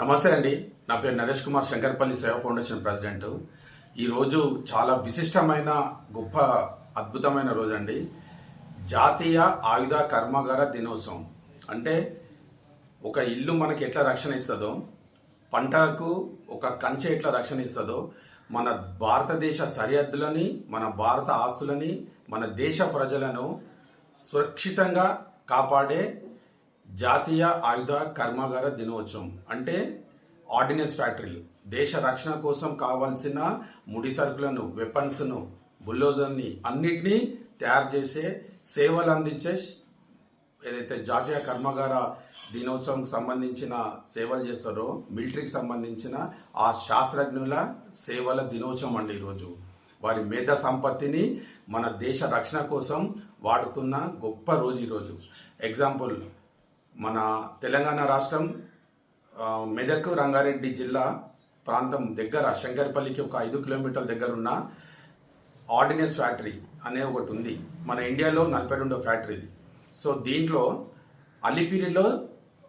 నమస్తే అండి. నా పేరు నరేష్ కుమార్ శంకర్పల్లి సేవా ఫౌండేషన్ ప్రెసిడెంట్. ఈరోజు చాలా విశిష్టమైన గొప్ప అద్భుతమైన రోజు అండి జాతీయ ఆయుధ కర్మాగార దినోత్సవం. అంటే ఒక ఇల్లు మనకి ఎట్లా రక్షణ ఇస్తుందో పంటకు ఒక కంచె ఎట్లా రక్షణ ఇస్తుందో మన భారతదేశ సరిహద్దులని మన భారత ఆస్తులని మన దేశ ప్రజలను సురక్షితంగా కాపాడే జాతీయ ఆయుధ కర్మాగార దినోత్సవం అంటే ఆర్డినెన్స్ ఫ్యాక్టరీలు. దేశ రక్షణ కోసం కావాల్సిన ముడి సరుకులను వెపన్స్ను బుల్లోజర్ని అన్నిటినీ తయారు చేసే సేవలు అందించే ఏదైతే జాతీయ కర్మాగార దినోత్సవం సంబంధించిన సేవలు చేస్తారో మిలిటరీకి సంబంధించిన ఆ శాస్త్రజ్ఞుల సేవల దినోత్సవం అండి ఈరోజు. వారి మేధ సంపత్తిని మన దేశ రక్షణ కోసం వాడుతున్న గొప్ప రోజు ఈరోజు. ఎగ్జాంపుల్ మన తెలంగాణ రాష్ట్రం మెదక్ రంగారెడ్డి జిల్లా ప్రాంతం దగ్గర శంకర్పల్లికి ఒక ఐదు కిలోమీటర్ల దగ్గర ఉన్న ఆర్డినెన్స్ ఫ్యాక్టరీ అనే ఒకటి ఉంది. మన ఇండియాలో నలభై రెండో ఫ్యాక్టరీ సో దీంట్లో అలిపిరిలో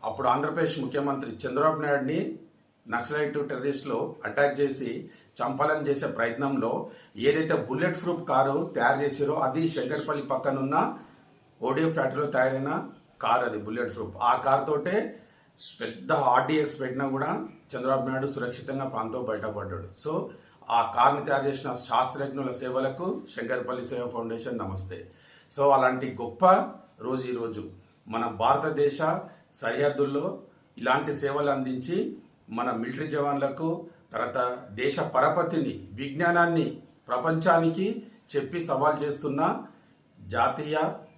అప్పుడు ఆంధ్రప్రదేశ్ ముఖ్యమంత్రి చంద్రబాబు నాయుడిని నక్సలైట్ టెర్రరిస్ట్లో అటాక్ చేసి చంపాలని చేసే ప్రయత్నంలో ఏదైతే బుల్లెట్ ప్రూఫ్ కారు తయారు చేసిరో అది శంకర్పల్లి పక్కనున్న ఓడిఎఫ్ ఫ్యాక్టరీలో తయారైన కార్ అది బుల్లెట్ ప్రూఫ్. ఆ కార్ తోటే పెద్ద ఆర్డీఎక్స్ పెట్టినా కూడా చంద్రబాబు నాయుడు సురక్షితంగా ప్రాంతం బయటపడ్డాడు. సో ఆ కార్ని తయారు చేసిన శాస్త్రజ్ఞుల సేవలకు శంకర్పల్లి సేవ ఫౌండేషన్ నమస్తే. సో అలాంటి గొప్ప రోజు ఈరోజు మన భారతదేశ సరిహద్దుల్లో ఇలాంటి సేవలు అందించి మన మిలిటరీ జవాన్లకు తర్వాత దేశ పరపతిని విజ్ఞానాన్ని ప్రపంచానికి చెప్పి సవాల్ చేస్తున్న జాతీయ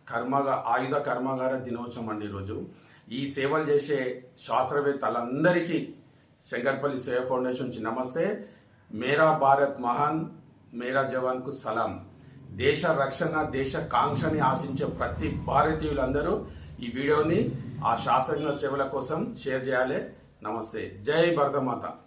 కర్మగా ఆయుధ కర్మాగార దినోత్సవం అండి ఈరోజు. ఈ సేవలు చేసే శాస్త్రవేత్తలందరికీ శంకర్పల్లి సేవ ఫౌండేషన్ నుంచి నమస్తే. మేరా భారత్ మహాన్ మేరా జవాన్కు సలాం. దేశ రక్షణ దేశ కాంక్షని ఆశించే ప్రతి భారతీయులందరూ ఈ వీడియోని ఆ శాస్త్రజ్ఞ సేవల కోసం షేర్ చేయాలి. నమస్తే. జై భరతమాత.